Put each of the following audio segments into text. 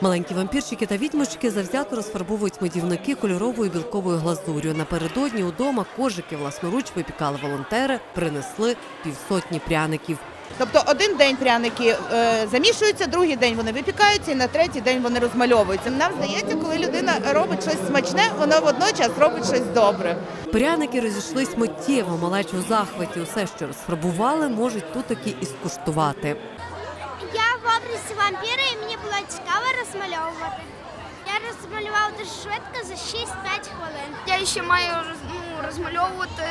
Маленькі вампірчики та відьмочки завзято розфарбовують медівники кольоровою білковою глазур'ю. Напередодні удома кожики власноруч випікали волонтери, принесли півсотні пряників. Тобто один день пряники е, замішуються, другий день вони випікаються, і на третій день вони розмальовуються. Нам здається, коли людина робить щось смачне, вона водночас робить щось добре. Пряники розійшлись миттєво, малечу у захваті. Усе, що розфарбували, можуть тут таки і скуштувати. Я в образі вампіра і мені було цікаво розмальовувати. Я дуже швидко за 6-5 хвилин. Я ще маю ну, розмальовувати.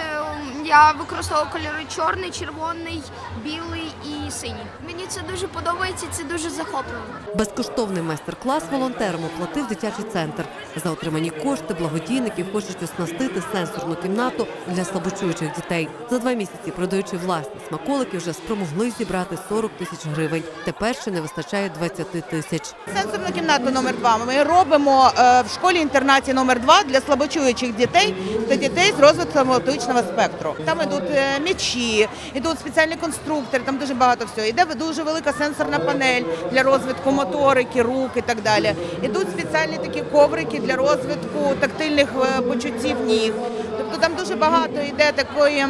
Я використовував кольори чорний, червоний, білий і синій. Мені це дуже подобається, це дуже захопливо. Безкоштовний майстер-клас волонтерам оплатив дитячий центр. За отримані кошти благодійники хочуть оснастити сенсорну кімнату для слабочуючих дітей. За два місяці, продаючи власні смаколики, вже спромогли зібрати 40 тисяч гривень. Тепер ще не вистачає 20 тисяч. Сенсорну кімнату номер 2 ми робимо е, в школі-інтернаті номер 2 для слабочуючих дітей та дітей з розвитком аутичного спектру. Там ідуть е, м'ячі, ідуть спеціальні конструктори, там дуже багато всього. Іде дуже велика сенсорна панель для розвитку моторики, рук і так далі. Ідуть спеціальні такі коврики для розвитку тактильних е, почуттів ніг. Тобто там дуже багато йде такої.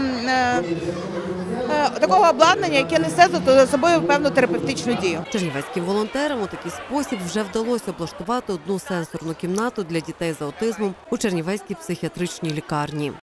Е, Такого обладнання, яке несе за собою певну терапевтичну дію. Чернівецьким волонтерам у такий спосіб вже вдалося облаштувати одну сенсорну кімнату для дітей з аутизмом у Чернівецькій психіатричній лікарні.